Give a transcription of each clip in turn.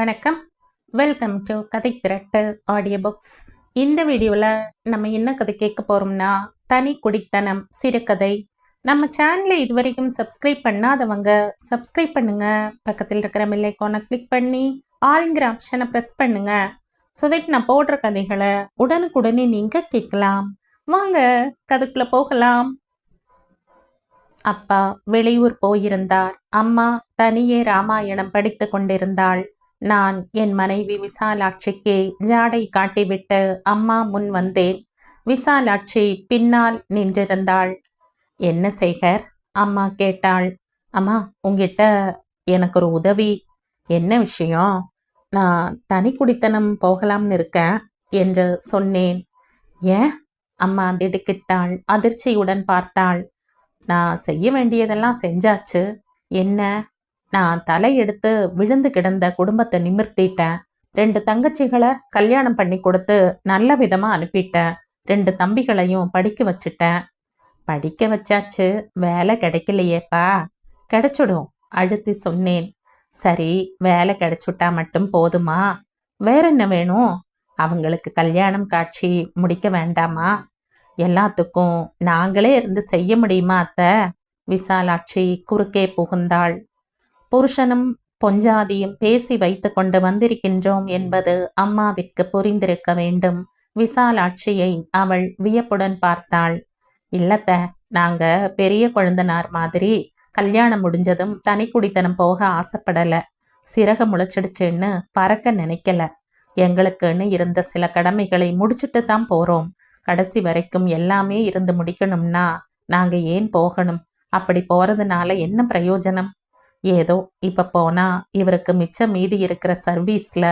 வணக்கம். Welcome to கதை திரட்டு audio books இந்த வீடியோவில் நம்ம என்ன கதை கேட்க போகிறோம்னா தனி குடித்தனம் சிறுகதை. நம்ம சேனலை இதுவரைக்கும் சப்ஸ்கிரைப் பண்ணாதவங்க சப்ஸ்கிரைப் பண்ணுங்க. பக்கத்தில் இருக்கிற மில்லைக்கோனை கிளிக் பண்ணி ஆளுங்கிற ஆப்ஷனை ப்ரெஸ் பண்ணுங்க. ஸோ தட் நான் போடுற கதைகளை உடனுக்குடனே நீங்கள் கேட்கலாம். வாங்க கதைக்குள்ளே போகலாம். அப்பா வெளியூர் போயிருந்தார். அம்மா தனியே ராமாயணம் படித்து கொண்டிருந்தாள். நான் என் மனைவி விசாலாட்சிக்கு ஜாடை காட்டிவிட்டு அம்மா முன் வந்தேன். விசாலாட்சி பின்னால் நின்றிருந்தாள். என்ன சேகர்? அம்மா கேட்டாள். அம்மா உங்ககிட்ட எனக்கு ஒரு உதவி. என்ன விஷயம்? நான் தனி குடித்தனம் போகலாம்னு இருக்கேன் என்று சொன்னேன். ஏன்? அம்மா திடுக்கிட்டாள். அதிர்ச்சியுடன் பார்த்தாள். நான் செய்ய வேண்டியதெல்லாம் செஞ்சாச்சு. என்ன? நான் தலையெடுத்து விழுந்து கிடந்த குடும்பத்தை நிமிர்த்திட்டேன். ரெண்டு தங்கச்சிகளை கல்யாணம் பண்ணி கொடுத்து நல்ல விதமாக அனுப்பிட்டேன். ரெண்டு தம்பிகளையும் படிக்க வச்சுட்டேன். படிக்க வச்சாச்சு. வேலை கிடைக்கலையேப்பா. கிடைச்சிடும் அழுத்தி சொன்னேன். சரி வேலை கிடைச்சுட்டா மட்டும் போதுமா? வேற என்ன வேணும்? அவங்களுக்கு கல்யாணம் காட்சி முடிக்க வேண்டாமா? எல்லாத்துக்கும் நாங்களே இருந்து செய்ய முடியுமா அத்தை? விசாலாட்சி குறுக்கே புகுந்தாள். புருஷனும் பொஞ்சாதியும் பேசி வைத்து கொண்டு வந்திருக்கின்றோம் என்பது அம்மாவிற்கு புரிந்திருக்க வேண்டும். விசாலாட்சியை அவள் வியப்புடன் பார்த்தாள். இல்லத்த நாங்க பெரிய குழந்தனார் மாதிரி கல்யாணம் முடிஞ்சதும் தனி குடித்தனம் போக ஆசைப்படல. சிறக முளைச்சிடுச்சுன்னு பறக்க நினைக்கல. எங்களுக்குன்னு இருந்த சில கடமைகளை முடிச்சுட்டு தான் போறோம். கடைசி வரைக்கும் எல்லாமே இருந்து முடிக்கணும்னா நாங்க ஏன் போகணும்? அப்படி போறதுனால என்ன பிரயோஜனம்? ஏதோ இப்ப போனா இவருக்கு மிச்சம் மீதி இருக்கிற சர்வீஸ்ல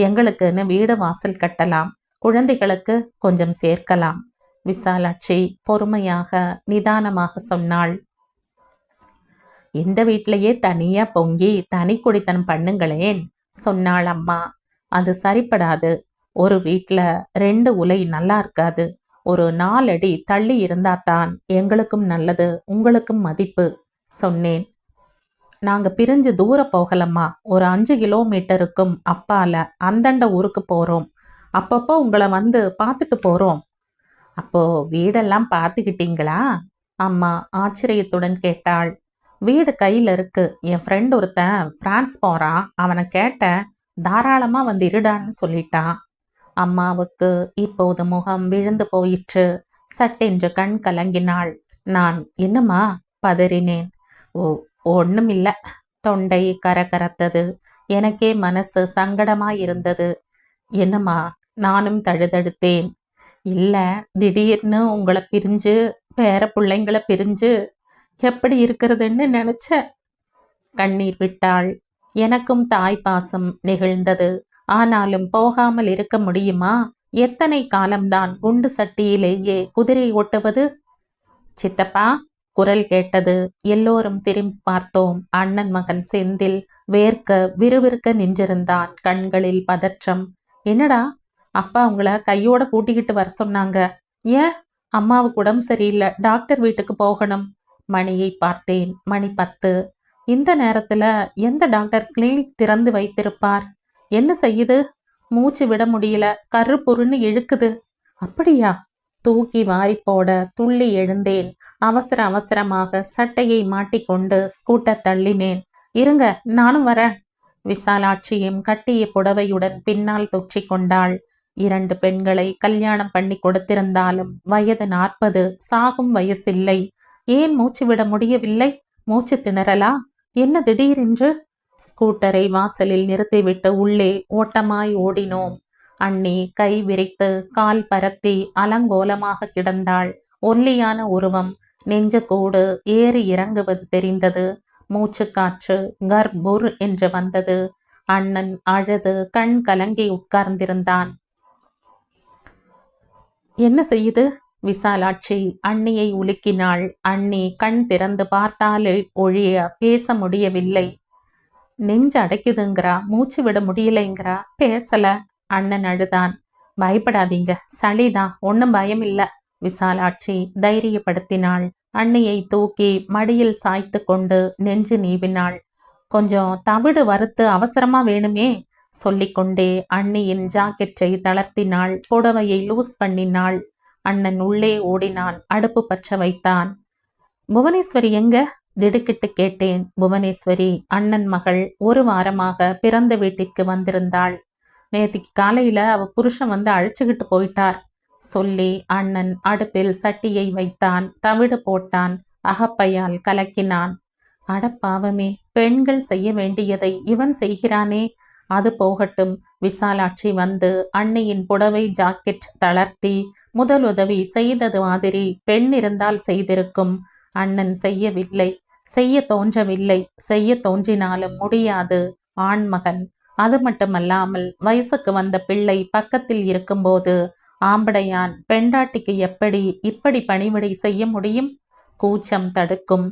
எங்களுக்குன்னு வீடு வாசல் கட்டலாம் குழந்தைகளுக்கு கொஞ்சம் சேர்க்கலாம். விசாலாட்சி பொறுமையாக நிதானமாக சொன்னாள். இந்த வீட்டிலேயே தனியா பொங்கி தனி குடித்தனம் பண்ணுங்களேன் சொன்னாள் அம்மா. அது சரிப்படாது. ஒரு வீட்டில் ரெண்டு உலை நல்லா இருக்காது. ஒரு நாலடி தள்ளி இருந்தாதான் எங்களுக்கும் நல்லது உங்களுக்கும் மதிப்பு சொன்னேன். நாங்க பிரிஞ்சு தூர போகலம்மா. ஒரு அஞ்சு கிலோமீட்டருக்கும் அப்பால அந்தண்ட ஊருக்கு போறோம். அப்பப்போ உங்களை வந்து பார்த்துட்டு போறோம். அப்போ வீடெல்லாம் பார்த்துக்கிட்டீங்களா? அம்மா ஆச்சரியத்துடன் கேட்டாள். வீடு கையில் இருக்கு. என் ஃப்ரெண்ட் ஒருத்தன் பிரான்ஸ் போறான். அவனை கேட்டேன் தாராளமா வந்து இருடான்னு சொல்லிட்டான் அம்மாவுக்கு இப்போது முகம் விழுந்து போயிற்று. சட்டென்று கண் கலங்கினாள். நான் என்னம்மா பதறினேன்? ஓ ஒண்ணுமில்ல. தொண்டை கரகரத்தது எனக்கே மனசு சங்கடமாயிருந்தது. என்னம்மா நானும் தழுதழுத்தேன். இல்ல திடீர்னு உங்களை பிரிஞ்சு பேர பிள்ளைங்களை பிரிஞ்சு எப்படி இருக்கிறதுன்னு நினைச்ச? கண்ணீர் விட்டாள். எனக்கும் தாய் பாசம் நிகழ்ந்தது. ஆனாலும் போகாமல் இருக்க முடியுமா? எத்தனை காலம்தான் குண்டு சட்டியிலேயே குதிரை ஓட்டுவது? சித்தப்பா குரல் கேட்டது. எல்லோரும் திரும்பி பார்த்தோம். அண்ணன் மகன் செந்தில் வேர்க்க விறுவிறுக்க நின்றிருந்தான். கண்களில் பதற்றம். என்னடா? அப்பா அவங்கள கையோட கூட்டிக்கிட்டு வர சொன்னாங்க. ஏன்? அம்மாவுக்கு உடம்பு சரியில்லை. டாக்டர் வீட்டுக்கு போகணும். மணியை பார்த்தேன். மணி பத்து. இந்த நேரத்துல எந்த டாக்டர் கிளினிக் திறந்து வைத்திருப்பார்? என்ன செய்யுது? மூச்சு விட முடியல. கரு பொருன்னு இழுக்குது. அப்படியா? தூக்கி வாரி போட துள்ளி எழுந்தேன். அவசர அவசரமாக சட்டையை மாட்டிக்கொண்டு ஸ்கூட்டர் தள்ளினேன். இருங்க நானும் வரேன். விசாலாட்சியும் கட்டிய புடவையுடன் பின்னால் தொற்றி கொண்டாள். இரண்டு பெண்களை கல்யாணம் பண்ணி கொடுத்திருந்தாலும் வயது நாற்பது சாகும் வயசில்லை. ஏன் மூச்சு விட முடியவில்லை? மூச்சு திணறலா? என்ன திடீரென்று ஸ்கூட்டரை வாசலில் நிறுத்திவிட்டு உள்ளே ஓட்டமாய் ஓடினோம். அண்ணி கை விரித்து கால் பரத்தி அலங்கோலமாக கிடந்தாள். ஒல்லியான உருவம் நெஞ்சக்கூடு ஏறி இறங்குவது தெரிந்தது. மூச்சுக்காற்று கர்புர் என்று வந்தது. அண்ணன் அழுது கண் கலங்கி உட்கார்ந்திருந்தான். என்ன செய்யுது விசாலாட்சி அண்ணியை உலுக்கினாள். அண்ணி கண் திறந்து பார்த்தாலே ஒழிய பேச முடியவில்லை. நெஞ்சு அடைக்குதுங்கிறா? மூச்சு விட முடியலைங்கிறா? பேசல. அண்ணன் அழுதான். பயப்படாதீங்க. சளிதான். ஒன்றும் பயம் இல்லை விசாலாட்சி தைரியப்படுத்தினாள். அண்ணியை தூக்கி மடியில் சாய்த்து கொண்டு நெஞ்சு நீவினாள். கொஞ்சம் தவிடு வறுத்து அவசரமா வேணுமே? சொல்லிக்கொண்டே அண்ணியின் ஜாக்கெட்டை தளர்த்தினாள். புடவையை லூஸ் பண்ணினாள். அண்ணன் உள்ளே ஓடினான். அடுப்பு பற்ற வைத்தான். புவனேஸ்வரி எங்க? திடுக்கிட்டு கேட்டேன். புவனேஸ்வரி அண்ணன் மகள் ஒரு வாரமாக பிறந்த வீட்டிற்கு வந்திருந்தாள். நேத்திக்கு காலையில அவ புருஷன் வந்து அழைச்சுக்கிட்டு போயிட்டார். சொல்லி அண்ணன் அடுப்பில் சட்டியை வைத்தான் தவிடு போட்டான் அகப்பையால் கலக்கினான். அடப்பாவமே பெண்கள் செய்ய வேண்டியதை இவன் செய்கிறானே. அது போகட்டும். விசாலாட்சி வந்து அன்னையின் புடவை ஜாக்கெட் தளர்த்தி முதலுதவி செய்தது மாதிரி பெண் இருந்தால் செய்திருக்கும். அண்ணன் செய்யவில்லை. செய்ய தோன்றவில்லை. செய்ய தோன்றினாலும் முடியாது. ஆண்மகன். அது மட்டுமல்லாமல் வயசுக்கு வந்த பிள்ளை பக்கத்தில் இருக்கும்போது ஆம்படையான் பெண்டாட்டிக்கு எப்படி இப்படி பணிவிடை செய்ய முடியும்? கூச்சம் தடுக்கும்.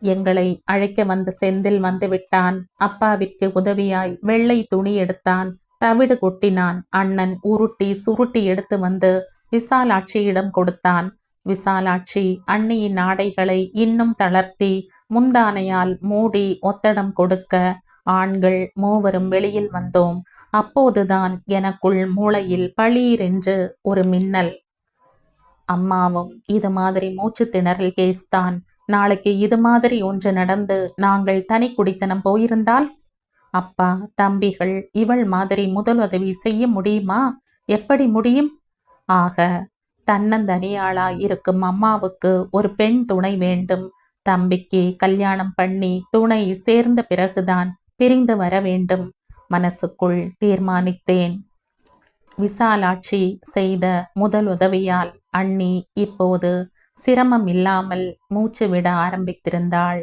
எங்களை அழைக்க வந்த செந்தில் வந்து விட்டான் அப்பாவிற்கு உதவியாய் வெள்ளை துணி எடுத்தான். தவிடு கொட்டினான். அண்ணன் உருட்டி சுருட்டி எடுத்து வந்து விசாலாட்சியிடம் கொடுத்தான். விசாலாட்சி அண்ணியின் ஆடைகளை இன்னும் தளர்த்தி முந்தானையால் மூடி ஒத்தடம் கொடுக்க ஆண்கள் மூவரும் வெளியில் வந்தோம். அப்போதுதான் எனக்குள் மூளையில் பளீரென்று ஒரு மின்னல். அம்மாவும் இது மாதிரி மூச்சு திணறல் கேஸ் தான். நாளைக்கு இது மாதிரி ஒன்று நடந்து நாங்கள் தனி குடித்தனம் போயிருந்தால்? அப்பா தம்பிகள் இவள் மாதிரி முதலுதவி செய்ய முடியுமா? எப்படி முடியும்? ஆக தன்னந்தனியாளா இருக்கும் அம்மாவுக்கு ஒரு பெண் துணை வேண்டும். தம்பிக்கு கல்யாணம் பண்ணி துணை சேர்ந்த பிறகுதான் பிரிந்து வர வேண்டும். மனசுக்குள் தீர்மானித்தேன். விசாலாட்சி செய்த முதல் உதவியால் அண்ணி இப்போது சிரமம் இல்லாமல் மூச்சு விட ஆரம்பித்திருந்தாள்.